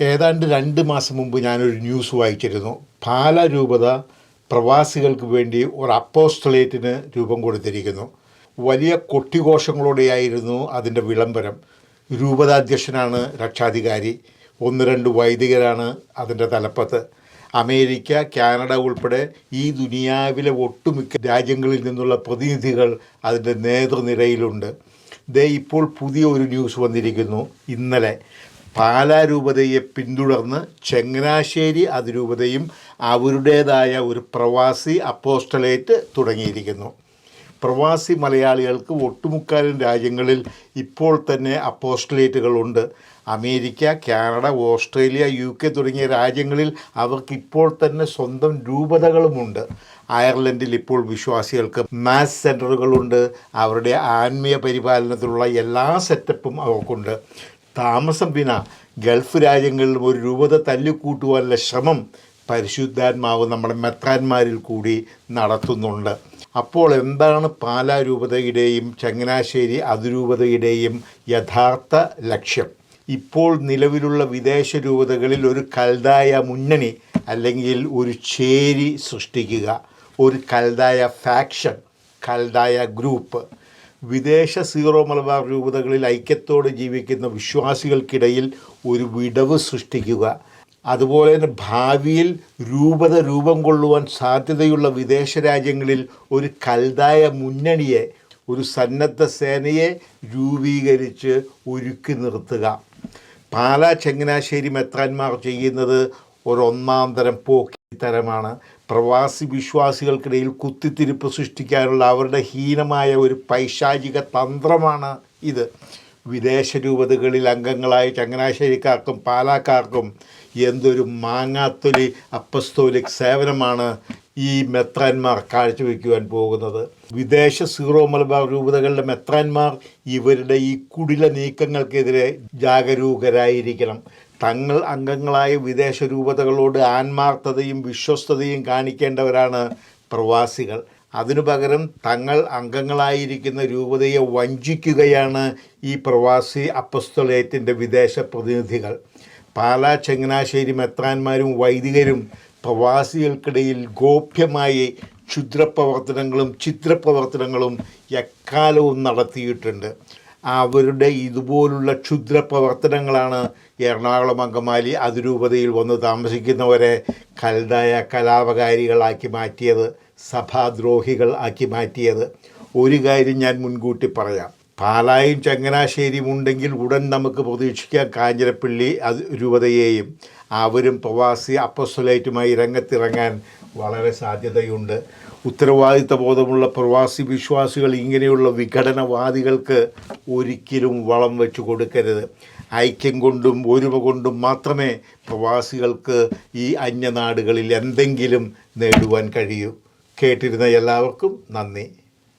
ഏതാണ്ട് രണ്ട് മാസം മുമ്പ് ഞാനൊരു ന്യൂസ് വായിച്ചിരുന്നു. പാല രൂപത പ്രവാസികൾക്ക് വേണ്ടി ഒരു അപ്പോസ്റ്റലേറ്റിന് രൂപം കൊടുത്തിരിക്കുന്നു. വലിയ കൊട്ടിഘോഷങ്ങളോടെയായിരുന്നു അതിന്റെ വിളംബരം. രൂപതാധ്യക്ഷനാണ് രക്ഷാധികാരി. ഒന്ന് രണ്ട് വൈദികരാണ് അതിന്റെ തലപ്പത്ത്. അമേരിക്ക കാനഡ ഉൾപ്പെടെ ഈ ദുനിയാവിലെ ഒട്ടുമിക്ക രാജ്യങ്ങളിൽ നിന്നുള്ള പ്രതിനിധികൾ അതിന്റെ നേതൃനിരയിലുണ്ട്. ദേ ഇപ്പോൾ പുതിയ ഒരു ന്യൂസ് വന്നിരിക്കുന്നു. ഇന്നലെ പാലാരൂപതയെ പിന്തുടർന്ന് ചങ്ങനാശ്ശേരി അതിരൂപതയും അവരുടേതായ ഒരു പ്രവാസി അപ്പോസ്റ്റലേറ്റ് തുടങ്ങിയിരിക്കുന്നു. പ്രവാസി മലയാളികൾക്ക് ഒട്ടുമുക്കാലും രാജ്യങ്ങളിൽ ഇപ്പോൾ തന്നെ അപ്പോസ്റ്റലേറ്റുകളുണ്ട് America Canada Australia U K തുടങ്ങിയ രാജ്യങ്ങളിൽ അവർക്ക് ഇപ്പോൾ തന്നെ സ്വന്തം രൂപതകളുമുണ്ട്. അയർലൻഡിൽ ഇപ്പോൾ വിശ്വാസികൾക്ക് മാസ് സെന്ററുകളുണ്ട് അവരുടെ ആത്മീയ പരിപാലനത്തിലുള്ള എല്ലാ സെറ്റപ്പും അവർക്കുണ്ട്. താമസം വിന ഗൾഫ് രാജ്യങ്ങളിൽ ഒരു രൂപത തല്ലിക്കൂട്ടുവാനുള്ള ശ്രമം പരിശുദ്ധാത്മാവ് നമ്മുടെ മെത്രാന്മാരിൽ കൂടി നടത്തുന്നുണ്ട്. അപ്പോൾ എന്താണ് പാലാ രൂപതയുടെയും ചങ്ങനാശ്ശേരി അതിരൂപതയുടെയും യഥാർത്ഥ ലക്ഷ്യം? ഇപ്പോൾ നിലവിലുള്ള വിദേശ രൂപതകളിൽ ഒരു കൽതായ മുന്നണി അല്ലെങ്കിൽ ഒരു ചേരി സൃഷ്ടിക്കുക ഒരു കൽതായ ഫാക്ഷൻ കൽതായ ഗ്രൂപ്പ് വിദേശ സീറോ മലബാർ രൂപതകളിൽ ഐക്യത്തോടെ ജീവിക്കുന്ന വിശ്വാസികൾക്കിടയിൽ ഒരു വിടവ് സൃഷ്ടിക്കുക. അതുപോലെ തന്നെ ഭാവിയിൽ രൂപത രൂപം കൊള്ളുവാൻ സാധ്യതയുള്ള വിദേശ രാജ്യങ്ങളിൽ ഒരു കൽതായ മുന്നണിയെ ഒരു സന്നദ്ധ സേനയെ രൂപീകരിച്ച് ഒരുക്കി നിർത്തുക. പാലാ ചങ്ങനാശ്ശേരി മെത്രാന്മാർ ചെയ്യുന്നത് ഒരൊന്നാം തരം പോക്കിത്തരമാണ് പ്രവാസി വിശ്വാസികൾക്കിടയിൽ കുത്തിത്തിരിപ്പ് സൃഷ്ടിക്കാനുള്ള അവരുടെ ഹീനമായ ഒരു പൈശാചിക തന്ത്രമാണ് ഇത്. വിദേശ രൂപതകളിൽ അംഗങ്ങളായ ചങ്ങനാശ്ശേരിക്കാർക്കും പാലാക്കാർക്കും എന്തൊരു മാങ്ങാത്തൊലി അപ്പസ്തോലിക് സേവനമാണ് ഈ മെത്രാന്മാർ കാഴ്ചവെക്കുവാൻ പോകുന്നത്. വിദേശ സീറോ മലബാർ രൂപതകളുടെ മെത്രാന്മാർ ഇവരുടെ ഈ കുടില നീക്കങ്ങൾക്കെതിരെ ജാഗരൂകരായിരിക്കണം. തങ്ങൾ അംഗങ്ങളായ വിദേശ രൂപതകളോട് ആത്മാർത്ഥതയും വിശ്വസ്തതയും കാണിക്കേണ്ടവരാണ് പ്രവാസികൾ. അതിനു പകരം തങ്ങൾ അംഗങ്ങളായിരിക്കുന്ന രൂപതയെ വഞ്ചിക്കുകയാണ് ഈ പ്രവാസി അപ്പസ്തലേറ്റിന്റെ വിദേശ പ്രതിനിധികൾ. പാലാ ചങ്ങനാശ്ശേരി മെത്രാന്മാരും വൈദികരും പ്രവാസികൾക്കിടയിൽ ഗോപ്യമായി ക്ഷുദ്രപ്രവർത്തനങ്ങളും ചിത്രപ്രവർത്തനങ്ങളും എക്കാലവും നടത്തിയിട്ടുണ്ട്. അവരുടെ ഇതുപോലുള്ള ക്ഷുദ്ര പ്രവർത്തനങ്ങളാണ് എറണാകുളം അങ്കമാലി അതിരൂപതയിൽ വന്ന് താമസിക്കുന്നവരെ കൽതായ കലാപകാരികളാക്കി മാറ്റിയത് സഭാദ്രോഹികൾ ആക്കി മാറ്റിയത്. ഒരു കാര്യം ഞാൻ മുൻകൂട്ടി പറയാം. പാലായും ചങ്ങനാശ്ശേരിയും ഉണ്ടെങ്കിൽ ഉടൻ നമുക്ക് പ്രതീക്ഷിക്കാം കാഞ്ഞിരപ്പള്ളി അത് രൂപതയെയും അവരും പ്രവാസി അപ്പസ്വലൈറ്റുമായി രംഗത്തിറങ്ങാൻ വളരെ സാധ്യതയുണ്ട്. ഉത്തരവാദിത്ത ബോധമുള്ള പ്രവാസി വിശ്വാസികൾ ഇങ്ങനെയുള്ള വിഘടനവാദികൾക്ക് ഒരിക്കലും വളം വെച്ച് കൊടുക്കരുത്. ഐക്യം കൊണ്ടും ഒരുമ കൊണ്ടും മാത്രമേ പ്രവാസികൾക്ക് ഈ അന്യനാടുകളിൽ എന്തെങ്കിലും നേടുവാൻ കഴിയൂ. കേട്ടിരുന്ന എല്ലാവർക്കും നന്ദി.